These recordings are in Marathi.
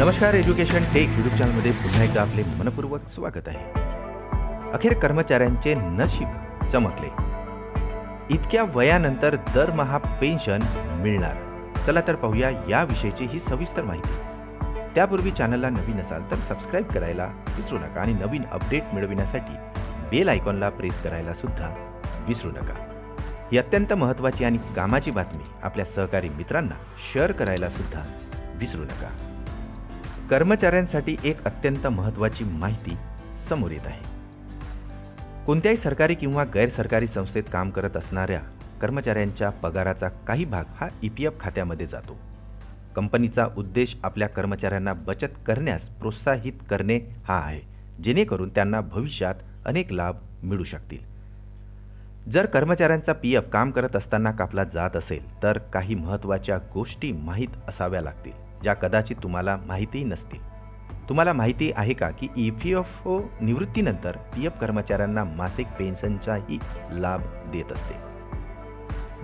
नमस्कार एज्युकेशन टेक युट्यूब चॅनलमध्ये पुन्हा एकदा आपले मनपूर्वक स्वागत आहे. अखेर कर्मचाऱ्यांचे नशीब चमकले. इतक्या वयानंतर दरमहा पेन्शन मिळणार. चला तर पाहूया याविषयीची ही सविस्तर माहिती. त्यापूर्वी चॅनलला नवीन असाल तर सबस्क्राईब करायला विसरू नका आणि नवीन अपडेट मिळविण्यासाठी बेल आयकॉनला प्रेस करायला सुद्धा विसरू नका. ही अत्यंत महत्त्वाची आणि कामाची बातमी आपल्या सहकारी मित्रांना शेअर करायला सुद्धा विसरू नका. कर्मचाऱ्यांसाठी एक अत्यंत महत्त्वाची माहिती समोर येत आहे. कोणत्याही सरकारी किंवा गैरसरकारी संस्थेत काम करत असणाऱ्या कर्मचाऱ्यांच्या पगाराचा काही भाग हा ई पी एफ खात्यामध्ये जातो. कंपनीचा उद्देश आपल्या कर्मचाऱ्यांना बचत करण्यास प्रोत्साहित करणे हा आहे जेणेकरून त्यांना भविष्यात अनेक लाभ मिळू शकतील. जर कर्मचाऱ्यांचा पी एफ काम करत असताना कापला जात असेल तर काही महत्त्वाच्या गोष्टी माहीत असाव्या लागतील. ज्या कदाचित तुम्हाला माहितीही नसतील. तुम्हाला माहिती आहे का की ई पी एफ ओ निवृत्तीनंतर पी एफ कर्मचाऱ्यांना मासिक पेन्शनचाही लाभ देत असते.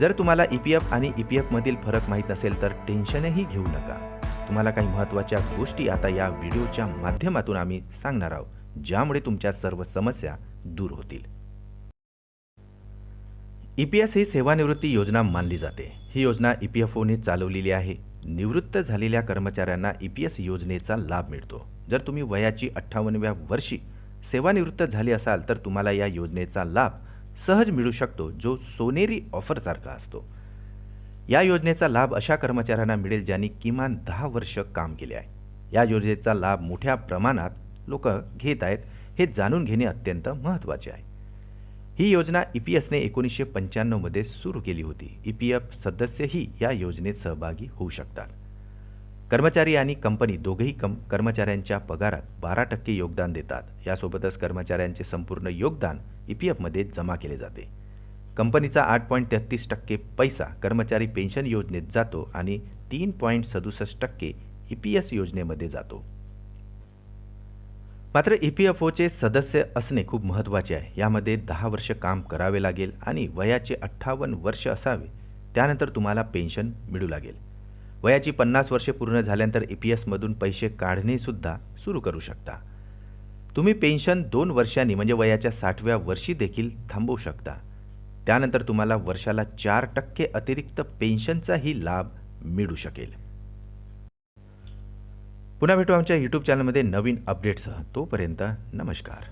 जर तुम्हाला ई पी एफ आणि ई पी एफमधील फरक माहीत नसेल तर टेन्शनही घेऊ नका. तुम्हाला काही महत्त्वाच्या गोष्टी आता या व्हिडिओच्या माध्यमातून आम्ही सांगणार आहोत ज्यामुळे तुमच्या सर्व समस्या दूर होतील. ई पी एस ही सेवानिवृत्ती योजना मानली जाते. ही योजना ई पी एफ ओने चालवलेली आहे. निवृत्त झालेल्या कर्मचाऱ्यांना ई पी एस योजनेचा लाभ मिळतो. जर तुम्ही वयाची अठ्ठावन्नव्या वर्षी सेवानिवृत्त झाले असाल तर तुम्हाला या योजनेचा लाभ सहज मिळू शकतो जो सोनेरी ऑफरसारखा असतो. या योजनेचा लाभ अशा कर्मचाऱ्यांना मिळेल ज्यांनी किमान दहा वर्ष काम केले आहे. या योजनेचा लाभ मोठ्या प्रमाणात लोक घेत आहेत हे जाणून घेणे अत्यंत महत्त्वाचे आहे. ही योजना ई पी एसने एकोणीसशे पंच्याण्णवमध्ये सुरू केली होती. ई पी एफ सदस्यही या योजनेत सहभागी होऊ शकतात. कर्मचारी आणि कंपनी दोघेही कम कर्मचाऱ्यांच्या पगारात बारा टक्के योगदान देतात. यासोबतच कर्मचाऱ्यांचे संपूर्ण योगदान ई पी एफमध्ये जमा केले जाते. कंपनीचा आठ पॉईंट तेहतीस टक्के पैसा कर्मचारी पेन्शन योजनेत जातो आणि तीन पॉईंट सदुसष्ट टक्के ई पी एस योजनेमध्ये जातो. मात्र ई पी एफ ओचे सदस्य असणे खूप महत्त्वाचे आहे. यामध्ये दहा वर्ष काम करावे लागेल आणि वयाचे अठ्ठावन्न वर्ष असावे त्यानंतर तुम्हाला पेन्शन मिळू लागेल. वयाची पन्नास वर्षे पूर्ण झाल्यानंतर ई पी एसमधून पैसे काढणेसुद्धा सुरू करू शकता. तुम्ही पेन्शन दोन वर्षांनी म्हणजे वयाच्या साठव्या वर्षी देखील थांबवू शकता. त्यानंतर तुम्हाला वर्षाला चार टक्के अतिरिक्त पेन्शनचाही लाभ मिळू शकेल. पुन्हा भेटू आमच्या यूट्यूब चॅनलमध्ये नवीन अपडेट्ससह तोपर्यंत नमस्कार.